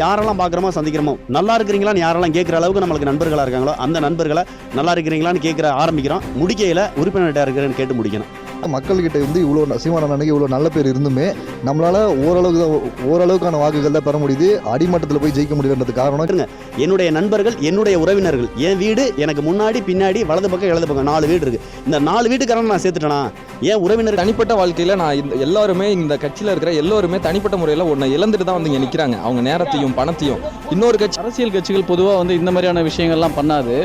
யாரெல்லாம் பார்க்குறோமோ சந்திக்கிறோமோ நல்லா இருக்கிறீங்களான்னு யாரெல்லாம் கேட்குற அளவுக்கு நம்மளுக்கு நண்பர்களாக இருக்காங்களோ அந்த நண்பர்களை நல்லா இருக்கிறீங்களான்னு கேட்குற ஆரம்பிக்கிறோம். முடிக்கையில் உறுப்பினர்கிட்ட இருக்கிறேன்னு கேட்டு முடிக்கணும். மக்கள்கிட்ட வந்து இவ்வளோ சீமான அண்ணனுக்கு இவ்வளோ நல்ல பேர் இருந்துமே நம்மளால ஓரளவுக்கு தான் ஓரளவுக்கான வாக்குகள் தான் பெற முடியுது. அடிமட்டத்தில் போய் ஜெயிக்க முடியுன்றது காரணம். என்னுடைய நண்பர்கள் என்னுடைய உறவினர்கள் என் வீடு எனக்கு முன்னாடி பின்னாடி வலது பக்கம் இடது பக்கம் நாலு வீடு இருக்கு. இந்த நாலு வீட்டுக்காரன் நான் சேர்த்துட்டேனா? ஏன் உறவினர் தனிப்பட்ட வாழ்க்கையில் நான் இந்த எல்லாருமே இந்த கட்சியில் இருக்கிற எல்லோருமே தனிப்பட்ட முறையில் ஒன்றை இழந்துட்டு தான் வந்து இங்கே நிற்கிறாங்க அவங்க நேரத்தையும் பணத்தையும். இன்னொரு கட்சி அரசியல் கட்சிகள் பொதுவாக வந்து இந்த மாதிரியான விஷயங்கள்லாம் பண்ணாது.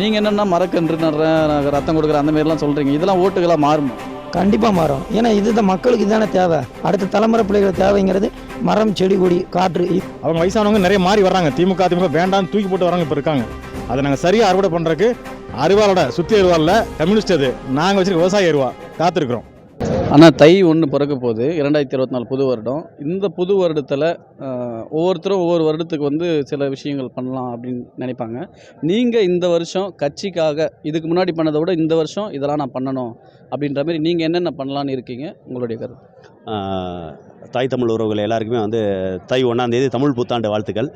நீங்கள் என்னென்னா மரக்கன்று நடுறேன் நான் ரத்தம் கொடுக்குறேன் அந்த மாதிரிலாம் சொல்கிறீங்க இதெல்லாம் ஓட்டுகளாக மாறும்? கண்டிப்பாக மாறும். ஏன்னா இதுதான் மக்களுக்கு இதுதானே தேவை. அடுத்த தலைமுறை பிள்ளைகள் தேவைங்கிறது மரம் செடி கொடி காற்று அவங்க வயசானவங்க நிறைய மாறி வர்றாங்க. திமுக திமுக வேண்டாம்னு தூக்கி போட்டு வராங்க இப்போ இருக்காங்க. அதை நாங்கள் சரியாக அறுவடை பண்ணுறதுக்கு அருவாளோட சுற்றி அருவாளில் கம்யூனிஸ்ட் அது. நாங்கள் வச்சுருக்க விவசாய அருவா. காத்திருக்கிறோம். ஆனால் தை ஒன்று பிறக்க போகுது. இரண்டாயிரத்தி இருபத்தி நாலு புது வருடம். இந்த புது வருடத்தில் ஒவ்வொருத்தரும் ஒவ்வொரு வருடத்துக்கு வந்து சில விஷயங்கள் பண்ணலாம் அப்படின்னு நினைப்பாங்க. நீங்கள் இந்த வருஷம் கட்சிக்காக இதுக்கு முன்னாடி பண்ணதை விட இந்த வருஷம் இதெல்லாம் நான் பண்ணணும் அப்படின்ற மாதிரி நீங்கள் என்னென்ன பண்ணலான்னு இருக்கீங்க? உங்களுடைய கருத்து. தாய் தமிழ் உறவுகள் எல்லாருக்குமே வந்து தை ஒன்றாந்தேதி தமிழ் புத்தாண்டு வாழ்த்துக்கள்.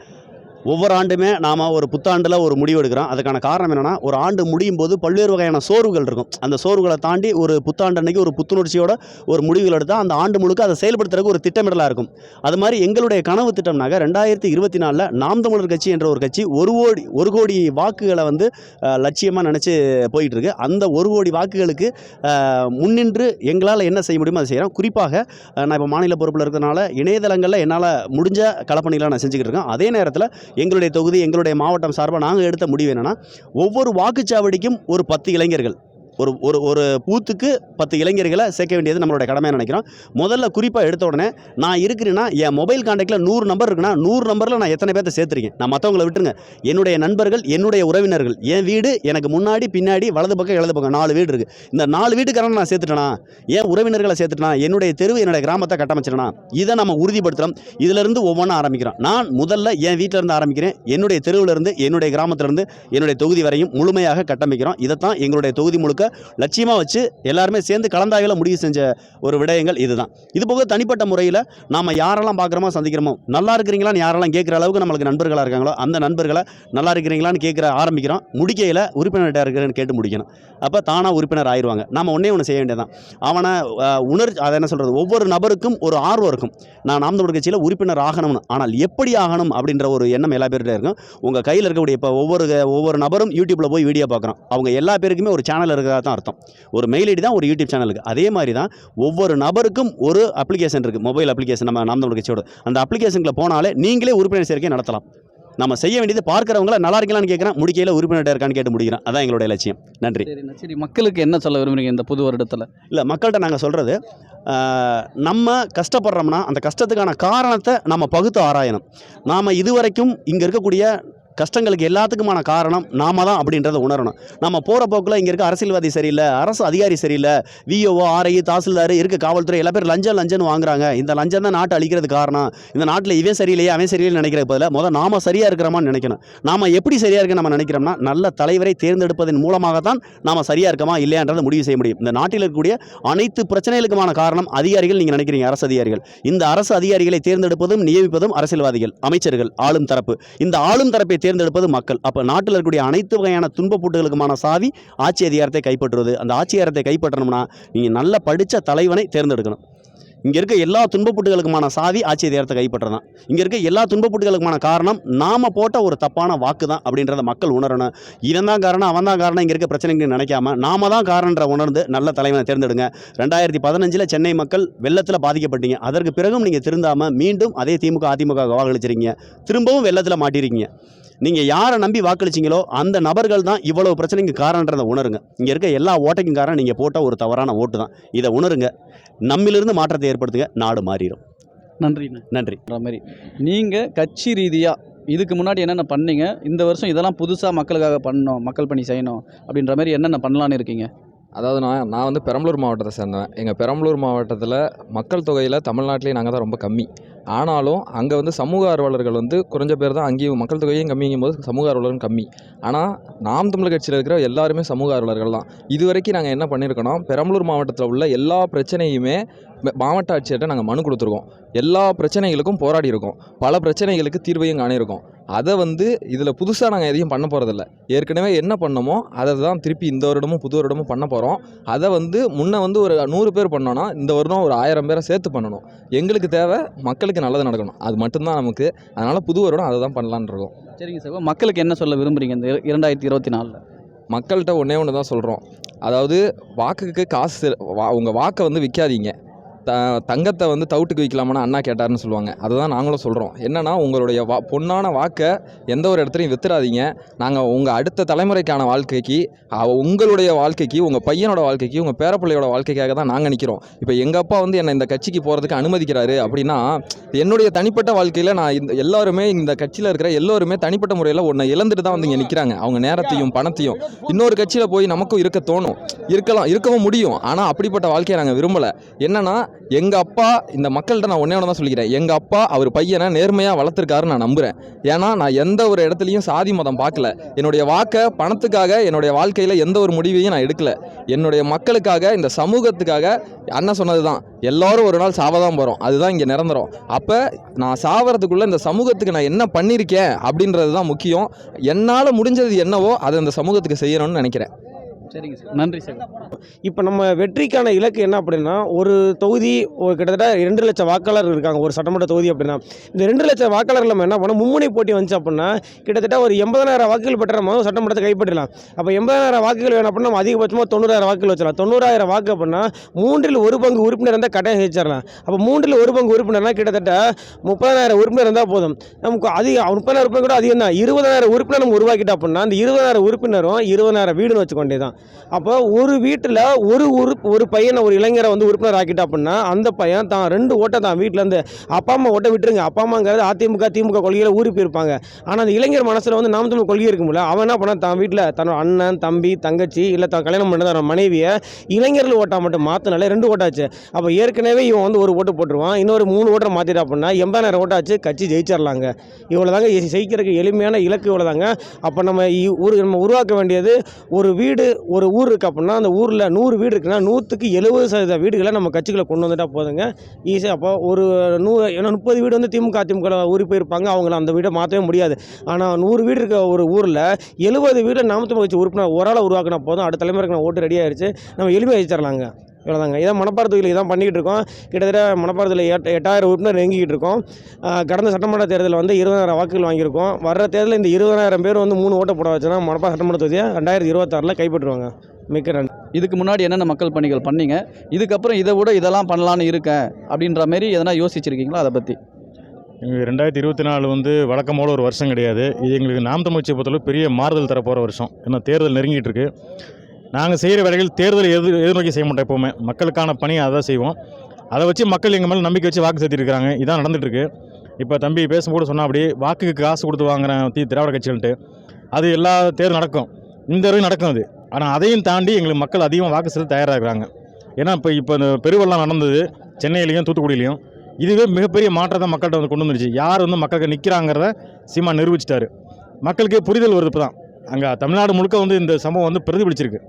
ஒவ்வொரு ஆண்டுமே நாம் ஒரு புத்தாண்டில் ஒரு முடிவு எடுக்கிறோம். அதுக்கான காரணம் என்னென்னா ஒரு ஆண்டு முடியும் போது பல்வேறு வகையான சோர்வுகள் இருக்கும். அந்த சோர்வுகளை தாண்டி ஒரு புத்தாண்டு அன்னைக்கு ஒரு புத்துணர்ச்சியோட ஒரு முடிவுகள் எடுத்தால் அந்த ஆண்டு முழுக்க அதை செயல்படுத்துறதுக்கு ஒரு திட்டமிடலாக இருக்கும். அது மாதிரி எங்களுடைய கனவு திட்டம்னாக்க ரெண்டாயிரத்தி இருபத்தி நாலில் நாம் தமிழர் கட்சி என்ற ஒரு கட்சி ஒரு கோடி ஒரு கோடி வாக்குகளை வந்து லட்சியமாக நினச்சி போயிட்டுருக்கு. அந்த ஒரு கோடி வாக்குகளுக்கு முன்னின்று எங்களால் என்ன செய்ய முடியுமோ அதை செய்கிறோம் குறிப்பாக நான் இப்போ மாநில பொறுப்பில் இருக்கிறதுனால இணையதளங்களில் என்னால் முடிஞ்ச களப்பணிகளை நான் செஞ்சுக்கிட்டு இருக்கேன். அதே நேரத்தில் எங்களுடைய தொகுதி எங்களுடைய மாவட்டம் சார்பாக நாங்கள் எடுத்த முடிவு என்னென்னா ஒவ்வொரு வாக்குச்சாவடிக்கும் ஒரு பத்து இளைஞர்கள். ஒரு ஒரு ஒரு பூத்துக்கு பத்து இளைஞர்களை சேர்க்க வேண்டியது நம்மளுடைய கடமையாக நினைக்கிறோம். முதல்ல குறிப்பாக எடுத்த உடனே நான் இருக்கிறேன்னா என் மொபைல் காண்டாக்டில் நூறு நம்பர் இருக்குன்னா நூறு நம்பரில் நான் எத்தனை பேர்த்த சேர்த்துருக்கேன்? நான் மற்றவங்களை விட்டுருங்க. என்னுடைய நண்பர்கள் என்னுடைய உறவினர்கள் என் வீடு எனக்கு முன்னாடி பின்னாடி வலது பக்கம் இடது பக்கம் நாலு வீடு இருக்குது இந்த நாலு வீட்டுக்காரன் நான் சேர்த்துட்டேனா? என் உறவினர்களை சேர்த்துட்டேனா? என்னுடைய தெருவு என்னுடைய கிராமத்தை கட்டமைச்சிட்டேனா? இதை நம்ம உறுதிப்படுத்துகிறோம் இதிலிருந்து ஒவ்வொன்றும் ஆரம்பிக்கிறோம். நான் முதல்ல என் வீட்டிலேருந்து ஆரம்பிக்கிறேன். என்னுடைய தெருவுல இருந்து என்னுடைய கிராமத்திலேருந்து என்னுடைய தொகுதி வரையும் முழுமையாக கட்டமைக்கிறோம். இதைத்தான் எங்களுடைய தொகுதி முழுக்க லட்சியமாக வச்சு எல்லாருமே சேர்ந்து கலந்தாய்வில் முடிவு செஞ்ச ஒரு விடயங்கள் இதுதான். இது போக தனிப்பட்ட முறையில் நாம் யாரெல்லாம் பார்க்குறோமோ சந்திக்கிறோமோ நல்லா இருக்கிறீங்களான்னு யாரெல்லாம் கேட்குற அளவுக்கு நம்மளுக்கு நண்பர்களாக இருக்காங்களோ அந்த நண்பர்களை நல்லா இருக்கிறீங்களான்னு கேட்குற ஆரம்பிக்கிறோம். முடிக்கையில் உறுப்பினர்கிட்ட இருக்கிறேன்னு கேட்டு முடிக்கணும். அப்போ தானாக உறுப்பினர் ஆயிடுவாங்க. நம்ம ஒன்றே ஒன்று செய்ய வேண்டியதான் அவனை உணர் அதை என்ன சொல்கிறது ஒவ்வொரு நபருக்கும் ஒரு ஆர்வம் இருக்கும். நான் நாம் தமிழ் கட்சியில் உறுப்பினர் ஆகணும்னு. ஆனால் எப்படி ஆகணும் அப்படின்ற ஒரு எண்ணம் எல்லா பேர்கிட்ட இருக்கும். உங்கள் கையில் இருக்கக்கூடிய இப்போ ஒவ்வொரு ஒவ்வொரு நபரும் யூடியூப்பில் போய் வீடியோ பார்க்குறோம் அவங்க எல்லா பேருக்குமே ஒரு சேனல் இருக்கிறதா தான் அர்த்தம். ஒரு மெயில் ஐடி தான் ஒரு யூடியூப் சேனலுக்கு அதே மாதிரி தான் ஒவ்வொரு நபருக்கும் ஒரு அப்ளிகேஷன் இருக்குது மொபைல் அப்ளிகேஷன் நம்ம நாம் தமிழர் கட்சியோட. அந்த அப்ளிகேஷனில் போனாலே நீங்களே உறுப்பினர் சேர்க்கை நடத்தலாம். நம்ம செய்ய வேண்டியது பார்க்குறவங்கள நல்லா இருக்கலாம்னு கேட்குறேன் முடிக்கையில் உறுப்பினர் இருக்கான்னு கேட்டு முடிக்கிறேன். அதான் எங்களுடைய லட்சியம். நன்றி. சரி மக்களுக்கு என்ன சொல்ல விரும்புறீங்க இந்த புது வருடத்தில்? இல்லை மக்கள்கிட்ட நாங்கள் சொல்கிறது நம்ம கஷ்டப்படுறோம்னா அந்த கஷ்டத்துக்கான காரணத்தை நம்ம பகுத்து ஆராயணும். நாம் இதுவரைக்கும் இங்கே இருக்கக்கூடிய கஷ்டங்களுக்கு எல்லாத்துக்குமான காரணம் நாம தான் அப்படின்றத உணரணும். நம்ம போகிற போக்கில் இங்கே இருக்க அரசியல்வாதி சரியில்லை அரசு அதிகாரி சரியில்லை விஓஓ ஆர்ஐ தாசில்தார் இருக்க காவல்துறை எல்லா பேர் லஞ்சம் லஞ்சம்னு வாங்குறாங்க. இந்த லஞ்சம் தான் நாட்டை அழிக்கிறது காரணம். இந்த நாட்டில் இவன் சரியில்லையே அவன் சரியில்லைன்னு நினைக்கிற பதில் முதல் நாம சரியாக இருக்கிறோமான்னு நினைக்கணும். நாம எப்படி சரியாக இருக்க நம்ம நினைக்கிறோம்னா நல்ல தலைவரை தேர்ந்தெடுப்பதன் மூலமாக தான் நாம சரியாக இருக்கமா இல்லையான்றதை முடிவு செய்ய முடியும். இந்த நாட்டில் இருக்கக்கூடிய அனைத்து பிரச்சனைகளுக்குமான காரணம் அதிகாரிகள் நீங்கள் நினைக்கிறீங்க அரசு அதிகாரிகள். இந்த அரசு அதிகாரிகளை தேர்ந்தெடுப்பதும் நியமிப்பதும் அரசியல்வாதிகள் அமைச்சர்கள் ஆளும் தரப்பு. இந்த ஆளும் தரப்பை தேர்ந்தெடுப்பது மக்கள். அப்போ நாட்டில் இருக்கக்கூடிய அனைத்து வகையான துன்பப்பூட்டுகளுக்குமான சாவி ஆட்சி அதிகாரத்தை கைப்பற்றுவது. அந்த ஆட்சி அதிகாரத்தை கைப்பற்றணும்னா நீங்கள் நல்ல படித்த தலைவனை தேர்ந்தெடுக்கணும். இங்கே இருக்க எல்லா துன்பப்புட்டுகளுக்குமான சாவி ஆட்சி அதிகாரத்தை கைப்பற்றதான் இங்கே இருக்க எல்லா துன்பப்பூட்டுகளுக்குமான காரணம் நாம போட்ட ஒரு தப்பான வாக்கு தான் அப்படின்றத மக்கள் உணரணும். இவன் தான் காரணம் அவன் தான் காரணம் இங்கே இருக்க பிரச்சனைக்கு நினைக்காம நாம தான் காரணன்ற உணர்ந்து நல்ல தலைவனை தேர்ந்தெடுங்க. ரெண்டாயிரத்தி பதினஞ்சில் சென்னை மக்கள் வெள்ளத்தில் பாதிக்கப்பட்டீங்க. அதற்கு பிறகும் நீங்கள் திருந்தாமல் மீண்டும் அதே திமுக அதிமுக வாக்களிச்சிருக்கீங்க. திரும்பவும் வெள்ளத்தில் மாட்டிருக்கீங்க. நீங்கள் யாரை நம்பி வாக்களிச்சீங்களோ அந்த நபர்கள் தான் இவ்வளவு பிரச்சனைக்கு காரணன்றதை உணருங்க. இங்கே இருக்க எல்லா ஓட்டைக்கும் காரணம் நீங்கள் போட்ட ஒரு தவறான ஓட்டு தான். இதை உணருங்க. நம்மிலிருந்து மாற்றத்தை ஏற்படுத்துங்க. நாடு மாறிடும். நன்றி. ன்ற மாதிரி. நீங்கள் கட்சி ரீதியாக இதுக்கு முன்னாடி என்னென்ன பண்ணீங்க? இந்த வருஷம் இதெல்லாம் புதுசாக மக்களுக்காக பண்ணணும் மக்கள் பணி செய்யணும் அப்படின்ற மாதிரி என்னென்ன பண்ணலான்னு இருக்கீங்க? அதாவது நான் நான் வந்து பெரம்பலூர் மாவட்டத்தை சேர்ந்தவன். எங்கள் பெரம்பலூர் மாவட்டத்தில் மக்கள் தொகையில் தமிழ்நாட்டிலே நாங்கள் தான் ரொம்ப கம்மி. ஆனாலும் அங்கே வந்து சமூக ஆர்வலர்கள் வந்து குறைஞ்ச பேர் தான் அங்கேயும் மக்கள் தொகையும் கம்மிங்கும் போது சமூக ஆர்வலரும் கம்மி. ஆனால் நாம் தமிழ் கட்சியில் இருக்கிற எல்லாருமே சமூக ஆர்வலர்கள் தான். இது வரைக்கும் நாங்கள் என்ன பண்ணியிருக்கோன்னா பெரம்பலூர் மாவட்டத்தில் உள்ள எல்லா பிரச்சனையுமே மாவட்ட ஆட்சியர்கிட்ட நாங்கள் மனு கொடுத்துருக்கோம். எல்லா பிரச்சனைகளுக்கும் போராடி இருக்கோம் பல பிரச்சனைகளுக்கு தீர்வையும் காணியிருக்கோம். அதை வந்து இதில் புதுசாக நாங்கள் எதையும் பண்ண போகிறதில்ல ஏற்கனவே என்ன பண்ணோமோ அதை தான் திருப்பி இந்த வருடமும் புது வருடமும் பண்ண போகிறோம் அதை வந்து முன்ன வந்து ஒரு நூறு பேர் பண்ணோன்னா இந்த வருடம் ஒரு ஆயிரம் பேரை சேர்த்து பண்ணணும். எங்களுக்கு தேவை மக்களுக்கு நல்லது நடக்கணும். அது மட்டும்தான் நமக்கு. அதனால் புது வருடம் அதை தான் பண்ணலான்னு இருக்கோம். சரிங்க சார். மக்களுக்கு என்ன சொல்ல விரும்புறீங்க இந்த இர- இரண்டாயிரத்தி இருபத்தி நாலில் மக்கள்கிட்ட ஒன்றே ஒன்று தான் சொல்கிறோம் அதாவது வாக்குக்கு காசு வா உங்கள் வாக்கை வந்து விற்காதீங்க த தங்கத்தை வந்து தவிட்டுக்கு விற்கலாமான்னு அண்ணா கேட்டாருன்னு சொல்லுவாங்க. அதை தான் நாங்களும் சொல்கிறோம் என்னென்னா உங்களுடைய வா பொண்ணான வாக்கை எந்த ஒரு இடத்துலையும் வித்துறாதீங்க. நாங்கள் உங்கள் அடுத்த தலைமுறைக்கான வாழ்க்கைக்கு உங்களுடைய வாழ்க்கைக்கு உங்கள் பையனோட வாழ்க்கைக்கு உங்கள் பேரப்பிள்ளையோட வாழ்க்கைக்காக தான் நாங்கள் நிற்கிறோம் இப்போ எங்கள் அப்பா வந்து என்னை இந்த கட்சிக்கு போகிறதுக்கு அனுமதிக்கிறாரு அப்படின்னா என்னுடைய தனிப்பட்ட வாழ்க்கையில் நான் இந்த எல்லாருமே இந்த கட்சியில் இருக்கிற எல்லோருமே தனிப்பட்ட முறையில் ஒன்றை இழந்துட்டு தான் வந்து இங்கே நிற்கிறாங்க அவங்க நேரத்தையும் பணத்தையும். இன்னொரு கட்சியில் போய் நமக்கும் இருக்க தோணும். இருக்கலாம் இருக்கவும் முடியும். ஆனால் அப்படிப்பட்ட வாழ்க்கையை நாங்கள் விரும்பலை. என்னன்னா எங்கள் அப்பா இந்த மக்கள்கிட்ட நான் ஒன்றே ஒன்று தான் சொல்லிக்கிறேன். எங்கள் அப்பா அவர் பையனை நேர்மையாக வளர்த்துருக்காருன்னு நான் நம்புகிறேன் ஏன்னா நான் எந்த ஒரு இடத்துலையும் சாதி மதம் பார்க்கல. என்னுடைய வாக்கை பணத்துக்காக என்னுடைய வாழ்க்கையில் எந்த ஒரு முடிவையும் நான் எடுக்கல. என்னுடைய மக்களுக்காக இந்த சமூகத்துக்காக அண்ணன் சொன்னது தான் எல்லோரும் ஒரு நாள் சாவ தான் போகிறோம் அதுதான் இங்கே நிரந்தரம். அப்போ நான் சாவறதுக்குள்ளே இந்த சமூகத்துக்கு நான் என்ன பண்ணியிருக்கேன் அப்படின்றது தான் முக்கியம். என்னால் முடிஞ்சது என்னவோ அதை இந்த சமூகத்துக்கு செய்யணும்னு நினைக்கிறேன். சரிங்க சார். நன்றி சார். இப்போ நம்ம வெற்றிக்கான இலக்கு என்ன அப்படின்னா ஒரு தொகுதி ஒரு கிட்டத்தட்ட ரெண்டு லட்சம் வாக்காளர் இருக்காங்க ஒரு சட்டமன்ற தொகுதி அப்படின்னா. இந்த ரெண்டு லட்சம் வாக்காளர்கள் நம்ம என்ன பண்ணோம் மும்முனை போட்டி வந்துச்சு அப்படின்னா கிட்டத்தட்ட ஒரு எண்பதாயிரம் வாக்குகள் பெற்ற நம்ம வந்து சட்டமன்றத்தை கைப்பற்றலாம். அப்போ எண்பதாயிரம் வாக்குகள் வேணும் அப்படின்னா நம்ம அதிகபட்சமாக தொண்ணூறாயிரம் வாக்குகள் வச்சிடலாம். தொண்ணூறாயிரம் வாக்கு அப்படின்னா மூன்றில் ஒரு பங்கு உறுப்பினர் இருந்தால் கட்டாயம் ஜெயிச்சிடலாம். அப்போ மூன்றில் ஒரு பங்கு உறுப்பினர்னா கிட்டத்தட்ட முப்பதாயிரம் உறுப்பினர் இருந்தால் போதும். நமக்கு அதிக முப்பதாயிரம் உறுப்பினர் கூட அதிகம் தான் இருபதாயிரம் உறுப்பினர் நம்ம உருவாக்கிட்டோம் அப்படின்னா அந்த இருபதாயிரம் உறுப்பினரும் இருபதாயிரம் வீடுன்னு வச்சுக்கொண்டே தான் அப்போ ஒரு வீட்டில் ஒரு உறுப்பு ஒரு பையனை ஒரு இளைஞரை வந்து உறுப்பினர் ஆக்கிட்டா அப்படின்னா அந்த பையன் தான் ரெண்டு ஓட்டை தான் வீட்டிலேருந்து அப்பா அம்மா ஓட்டை விட்டுருங்க. அப்பா அம்மாங்கிறது அதிமுக திமுக கொள்கையில் ஊறி போயிருப்பாங்க. ஆனால் அந்த இளைஞர் மனசில் வந்து நாம் தமிழ் கொள்கை இருக்கும்ல அவன் என்ன பண்ணான் தான் வீட்டில் தன்னோட அண்ணன் தம்பி தங்கச்சி இல்லை தான் கல்யாணம் பண்ண தன்னோட மனைவியை இளைஞர்கள் ஓட்டா மட்டும் மாற்றினாலே ரெண்டு ஓட்டாச்சு அப்போ ஏற்கனவே இவன் வந்து ஒரு ஓட்டு போட்டுருவான். இன்னொரு மூணு ஓட்டை மாற்றிட்டா அப்படின்னா எண்பதாயிரம் ஓட்டாச்சு கட்சி ஜெயிச்சிடலாங்க இவ்வளோ தாங்க ஜெயிக்கிறதுக்கு எளிமையான இலக்கு இவ்வளோ தாங்க அப்போ நம்ம ஒரு நம்ம உருவாக்க வேண்டியது ஒரு வீடு ஒரு ஊர் இருக்குது அப்படின்னா அந்த ஊரில் நூறு வீடு இருக்குன்னா நூற்றுக்கு எழுபது சதவீத வீடுகளை நம்ம கட்சிகளை கொண்டு வந்துட்டால் போதுங்க. ஈஸியாக அப்போ ஒரு நூறு ஏன்னா முப்பது வீடு வந்து திமுக அதிமுக ஊறி போயிருப்பாங்க. அவங்கள அந்த வீடை மாற்றவே முடியாது. ஆனால் நூறு வீடு இருக்க ஒரு ஊரில் எழுபது வீடு நாமத்தை வச்சு உறுப்பினர் ஒரு ஆளை உருவாக்கினா போதும். அடுத்த தலைமுறைக்கு நான் ஓட்டு ரெடி ஆகிடுச்சு நம்ம எளிமையாக வச்சிடலாங்க இவ்வளோதாங்க இதான் மணப்பாறை தொகுதியில் இதான் பண்ணிக்கிட்டு இருக்கோம். கிட்டத்தட்ட மணப்பாறை தொகுதியில் எட் எட்டாயிரம் உறுப்பினர் நெருங்கிக்கிட்டு இருக்கோம். கடந்த சட்டமன்ற தேர்தலில் வந்து இருபதாயிரம் வாக்குகள் வாங்கியிருக்கோம். வர்ற தேர்தலில் இந்த இருபதாயிரம் பேர் வந்து மூணு ஓட்டை போட வச்சுன்னா மணப்பாறை சட்டமன்ற தொகுதியை ரெண்டாயிரத்தி இருபத்தாறில் கைப்பற்றுவாங்க. மிக்க நன்றி. இதுக்கு முன்னாடி என்னென்ன மக்கள் பணிகள் பண்ணீங்க? இதுக்கப்புறம் இதை விட இதெல்லாம் பண்ணலான்னு இருக்கேன் அப்படின்ற மாதிரி எதனா யோசிச்சிருக்கீங்களா? அதை பற்றி எங்களுக்கு ரெண்டாயிரத்தி இருபத்தி நாலு வந்து வழக்கம் போல ஒரு வருஷம் கிடையாது. இது எங்களுக்கு நாம் தமிழ்ச்சியை பொறுத்தளவு பெரிய மாறுதல் தர போகிற வருஷம். ஏன்னா தேர்தல் நெருங்கிட்டு இருக்கு. நாங்கள் செய்கிற வேலைகள் தேர்தல் எதிர் எதிர்நோக்கி செய்ய மாட்டோம் எப்போவுமே. மக்களுக்கான பணியை அதை செய்வோம். அதை வச்சு மக்கள் எங்கள் மேலே நம்பிக்கை வச்சு வாக்கு செலுத்திருக்கிறாங்க. இதான் நடந்துகிட்ருக்கு இப்போ தம்பி பேசும்போது சொன்னா அப்படி வாக்குக்கு காசு கொடுத்து வாங்குறேன் தி திராவிட கட்சிகள்ட்டு. அது எல்லா தேர்தல் நடக்கும். இந்த வரையும் நடக்கும் அது. ஆனால் அதையும் தாண்டி எங்களுக்கு மக்கள் அதிகமாக வாக்கு செலுத்த தயாராக இருக்கிறாங்க ஏன்னா இப்போ இப்போ இந்த பெருவெல்லாம் நடந்தது சென்னையிலையும் தூத்துக்குடியிலையும். இதுவே மிகப்பெரிய மாற்றத்தை மக்கள்கிட்ட வந்து கொண்டு வந்துருச்சு. யார் வந்து மக்களுக்கு நிற்கிறாங்கிறத சீமா நிரூபிச்சிட்டாரு. மக்களுக்கு புரிதல் வருது இப்போ தான் அங்கே தமிழ்நாடு முழுக்க வந்து இந்த சம்பவம் வந்து பிரதிபலிச்சிருக்கு.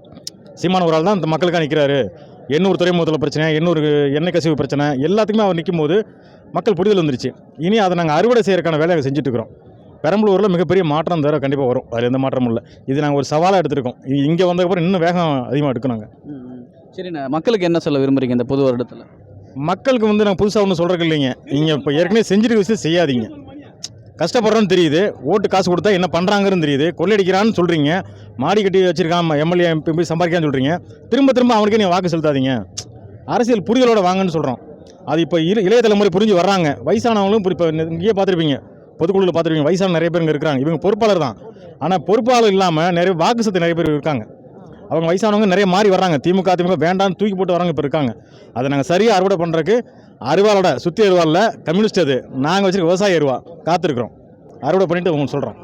சீமான ஒரு ஆள் தான் இந்த மக்களுக்காக நிற்கிறாரு எண்ணூர் துறைமுகத்தில் பிரச்சனை எண்ணூர் எண்ணெய் கசிவு பிரச்சனை எல்லாத்துக்குமே அவர் நிற்கும் போது மக்கள் புரிதல் வந்துருச்சு. இனி அதை நாங்கள் அறுவடை செய்யறதுக்கான வேலையை செஞ்சுட்டு இருக்கிறோம் பெரம்பலூரில் மிகப்பெரிய மாற்றம் தர கண்டிப்பாக வரும். அதில் எந்த மாற்றமும் இல்லை. இது நாங்கள் ஒரு சவாலாக எடுத்திருக்கோம். இங்கே வந்ததுக்கப்புறம் இன்னும் வேகம் அதிகமாக எடுக்கணும் நாங்கள் சரிண்ணே மக்களுக்கு என்ன சொல்ல விரும்புறீங்க இந்த புது வருடத்தில்? மக்களுக்கு வந்து நான் புதுசாக ஒன்றும் சொல்கிறக்கு இல்லைங்க. நீங்கள் இப்போ ஏற்கனவே செஞ்சிருக்க விஷயம் செய்யாதீங்க. கஷ்டப்படுறோன்னு தெரியுது. ஓட்டு காசு கொடுத்தா என்ன பண்ணுறாங்கன்னு தெரியுது. கொள்ளையடிக்கிறான்னு சொல்கிறீங்க மாடி கட்டி வச்சிருக்கான் எம்எல்ஏ எம்பி போய் சம்பாதிக்கான்னு சொல்கிறீங்க திரும்ப திரும்ப அவனுக்கே நீங்கள் வாக்கு செலுத்தாதீங்க. அரசியல் புரிதலோடு வாங்கன்னு சொல்கிறோம் அது இப்போ இரு இளைய தலைமுறை புரிஞ்சு வர்றாங்க. வயசானவங்களும் இப்போ இங்கேயே பார்த்துருப்பீங்க. பொதுக்குழுவில் பார்த்துருப்பீங்க. வயசான நிறைய பேருங்க இருக்கிறாங்க. இவங்க பொறுப்பாளர் தான். ஆனால் பொறுப்பாளர் இல்லாமல் நிறைய வாக்கு சத்து நிறைய பேர் இருக்காங்க. அவங்க வயசானவங்க நிறைய மாறி வர்றாங்க. திமுக திமுக வேண்டாம்னு தூக்கி போட்டு வரவங்க இப்போ இருக்காங்க. அதை நாங்கள் சரியாக அறுவடை பண்ணுறதுக்கு அருவாளோட சுற்றி அருவாளில் கம்யூனிஸ்ட் அது. நாங்கள் வச்சுருக்க விவசாய அருவா காத்திருக்கிறோம். அறுவடை பண்ணிவிட்டு உங்களுக்கு சொல்கிறோம்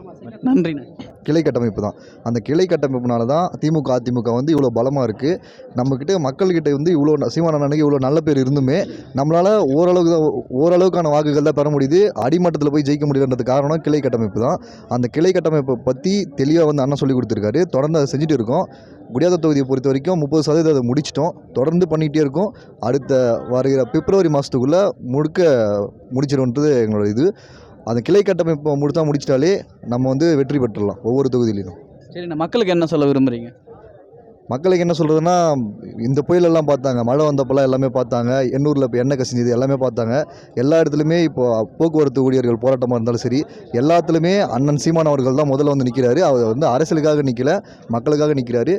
நன்றிண்ணே. கிளை கட்டமைப்பு தான். அந்த கிளை கட்டமைப்புனால தான் திமுக அதிமுக வந்து இவ்வளோ பலமாக இருக்குது நம்மக்கிட்ட மக்கள்கிட்ட வந்து இவ்வளோ சீமான் அண்ணனுக்கு இவ்வளோ நல்ல பேர் இருந்துமே நம்மளால் ஓரளவுக்கு தான் ஓரளவுக்கான வாக்குகள் தான் பெற முடியுது. அடிமட்டத்தில் போய் ஜெயிக்க முடியலன்றது காரணம் கிளை கட்டமைப்பு தான். அந்த கிளை கட்டமைப்பை பற்றி தெளிவாக வந்து அண்ணன் சொல்லி கொடுத்துருக்காரு. தொடர்ந்து அதை செஞ்சுட்டு இருக்கோம். குடியாத தொகுதியை பொறுத்த வரைக்கும் முப்பது சதவீதம் அதை முடிச்சிட்டோம். தொடர்ந்து பண்ணிகிட்டே இருக்கோம். அடுத்த வருகிற பிப்ரவரி மாதத்துக்குள்ளே முழுக்க முடிச்சிடும்ன்றது எங்களோட இது. அந்த கிளை கட்டமைப்பை முடித்தா முடிச்சிட்டாலே நம்ம வந்து வெற்றி பெற்றுடலாம் ஒவ்வொரு தொகுதியிலும். சரிண்ணே மக்களுக்கு என்ன சொல்ல விரும்புகிறீங்க மக்களுக்கு என்ன சொல்கிறதுனா இந்த புயலெல்லாம் பார்த்தாங்க மழை வந்தப்பெல்லாம் எல்லாமே பார்த்தாங்க எண்ணூரில் இப்போ எண்ணெய் கசிஞ்சது எல்லாமே பார்த்தாங்க. எல்லா இடத்துலையுமே இப்போ போக்குவரத்து ஊழியர்கள் போராட்டமாக இருந்தாலும் சரி எல்லாத்துலேயுமே அண்ணன் சீமான் அவர்கள் தான் முதல்ல வந்து நிற்கிறாரு அவர் வந்து அரசியலுக்காக நிற்கல மக்களுக்காக நிற்கிறாரு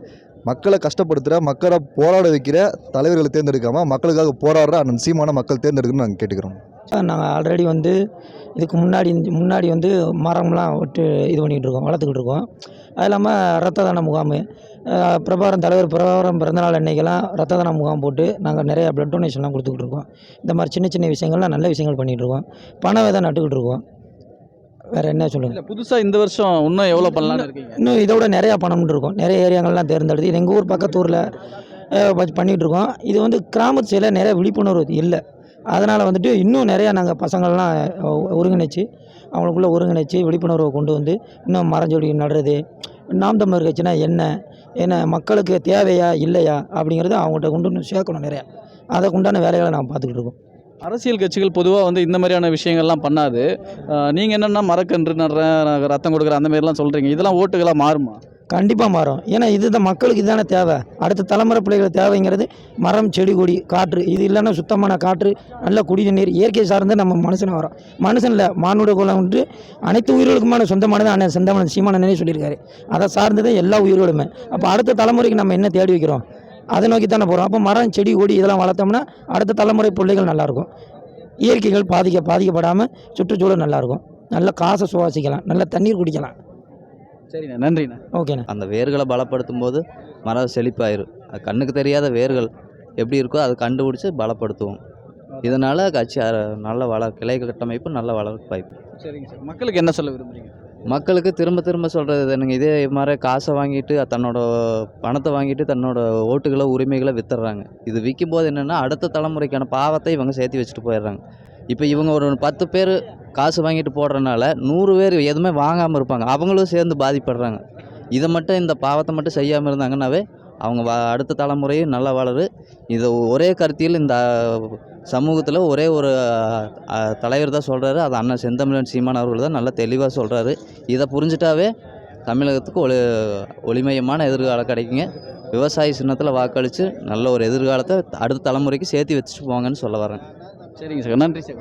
மக்களை கஷ்டப்படுத்துகிற மக்களை போராட வைக்கிற தலைவர்களை தேர்ந்தெடுக்காமல் மக்களுக்காக போராடுற அண்ணன் சீமான மக்கள் தேர்ந்தெடுக்கணும்னு நாங்கள் கேட்டுக்கிறோம். நாங்கள் ஆல்ரெடி வந்து இதுக்கு முன்னாடி முன்னாடி வந்து மரம்லாம் விட்டு இது பண்ணிகிட்டு இருக்கோம் வளர்த்துக்கிட்டு இருக்கோம். அது இல்லாமல் ரத்த தான முகாம் அஹ் பிரபாகரன் தலைவர் பிரபாகரன் பிறந்தநாள் அன்னைக்கெல்லாம் ரத்த தான முகாம் போட்டு நாங்கள் நிறையா ப்ளட் டொனேஷன்லாம் கொடுத்துக்கிட்டு இருக்கோம். இந்த மாதிரி சின்ன சின்ன விஷயங்கள்லாம் நல்ல விஷயங்கள் பண்ணிகிட்டு இருக்கோம். பண விதை நட்டுக்கிட்டு இருக்கோம். வேறு என்ன சொல்லுங்கள் புதுசாக இந்த வருஷம் இன்னும் எவ்வளோ பண்ணலான்னு இருக்கீங்க? இன்னும் இதை விட நிறையா பணம்னு இருக்கும் நிறைய ஏரியாங்கள்லாம் தேர்ந்தெடுத்து எங்கள் ஊர் பக்கத்து ஊரில் பண்ணிகிட்டு இருக்கோம். இது வந்து கிராமத்து சைடில் நிறைய விழிப்புணர்வு இல்லை. அதனால் வந்துட்டு இன்னும் நிறையா நாங்கள் பசங்கள்லாம் அஹ், ஒருங்கிணைச்சு அவங்களுக்குள்ள ஒருங்கிணைச்சு விழிப்புணர்வை கொண்டு வந்து இன்னும் மரஞ்செடி நடுறது நாம் தமிழர் கட்சினா என்ன என்ன மக்களுக்கு தேவையா இல்லையா அப்படிங்கிறத அவங்கள்ட்ட கொண்டு வந்து சேர்க்கணும் நிறையா. அதை உண்டான வேலைகளை நாங்கள் பார்த்துக்கிட்டு இருக்கோம். அரசியல் கட்சிகள் பொதுவாக வந்து இந்த மாதிரியான விஷயங்கள்லாம் பண்ணாது. நீங்கள் என்னென்னா மரக்கன்று நடுறேன் ரத்தம் கொடுக்குற அந்த மாதிரிலாம் சொல்கிறீங்க இதெல்லாம் ஓட்டுகளாக மாறுமா? கண்டிப்பாக மாறும். ஏன்னா இதுதான் மக்களுக்கு இதுதானே தேவை. அடுத்த தலைமுறை பிள்ளைகள் தேவைங்கிறது மரம் செடி கொடி காற்று. இது இல்லைன்னா சுத்தமான காற்று நல்ல குடி நீர் இயற்கை சார்ந்து நம்ம மனுஷன் வரோம் மனுஷன் இல்லை மானுட குலம் வந்து அனைத்து உயிர்களுக்குமான சொந்தமானது அண்ணன் சொந்தமான சீமானனே சொல்லியிருக்காரு. அதை சார்ந்தது எல்லா உயிர்களுமே. அப்போ அடுத்த தலைமுறைக்கு நம்ம என்ன தேடி வைக்கிறோம்? அதை நோக்கி தானே போகிறோம் அப்போ மரம் செடி கொடி இதெல்லாம் வளர்த்தோம்னா அடுத்த தலைமுறை பிள்ளைகள் நல்லாயிருக்கும். இயற்கைகள் பாதிக்க பாதிக்கப்படாமல் சுற்றுச்சூழல் நல்லாயிருக்கும். நல்ல காசை சுவாசிக்கலாம். நல்ல தண்ணீர் குடிக்கலாம். சரிண்ணே நன்றிண்ணே. ஓகேண்ணே. அந்த வேர்களை பலப்படுத்தும் போது மரம் செழிப்பாயிரும் அது கண்ணுக்கு தெரியாத வேர்கள் எப்படி இருக்கோ அதை கண்டுபிடிச்சி பலப்படுத்துவோம். இதனால் கட்சி நல்ல வள கிளை கட்டமைப்பு நல்ல வளர்ப்பு வாய்ப்பு. சரிங்க சார். மக்களுக்கு என்ன சொல்ல விரும்புகிறீங்க மக்களுக்கு திரும்ப திரும்ப சொல்கிறது என்னங்க இதே மாதிரி காசை வாங்கிட்டு தன்னோட பணத்தை வாங்கிட்டு தன்னோட ஓட்டுகளை உரிமைகளை வித்துடுறாங்க இது விற்கும் போது என்னென்னா அடுத்த தலைமுறைக்கான பாவத்தை இவங்க சேர்த்து வச்சுட்டு போயிடுறாங்க இப்போ இவங்க ஒரு பத்து பேர் காசு வாங்கிட்டு போடுறனால நூறு பேர் எதுவுமே வாங்காமல் இருப்பாங்க. அவங்களும் சேர்ந்து பாதிப்படுறாங்க. இதை மட்டும் இந்த பாவத்தை மட்டும் செய்யாமல் இருந்தாங்கன்னாவே அவங்க வ அடுத்த தலைமுறையும் நல்லா வளரு இதை ஒரே கருத்தியில் இந்த சமூகத்தில் ஒரே ஒரு தலைவர் தான் சொல்கிறாரு அது அண்ணன் செந்தமிழன் சீமான் அவர்கள் தான் நல்லா தெளிவாக சொல்கிறாரு இதை புரிஞ்சிட்டாவே தமிழகத்துக்கு ஒளி ஒளிமயமான எதிர்காலம் கிடைக்குங்க. விவசாய சின்னத்தில் வாக்களித்து நல்ல ஒரு எதிர்காலத்தை அடுத்த தலைமுறைக்கு சேர்த்து வச்சுட்டு போங்கன்னு சொல்ல வரேன். சரிங்க சார். நன்றி சார்.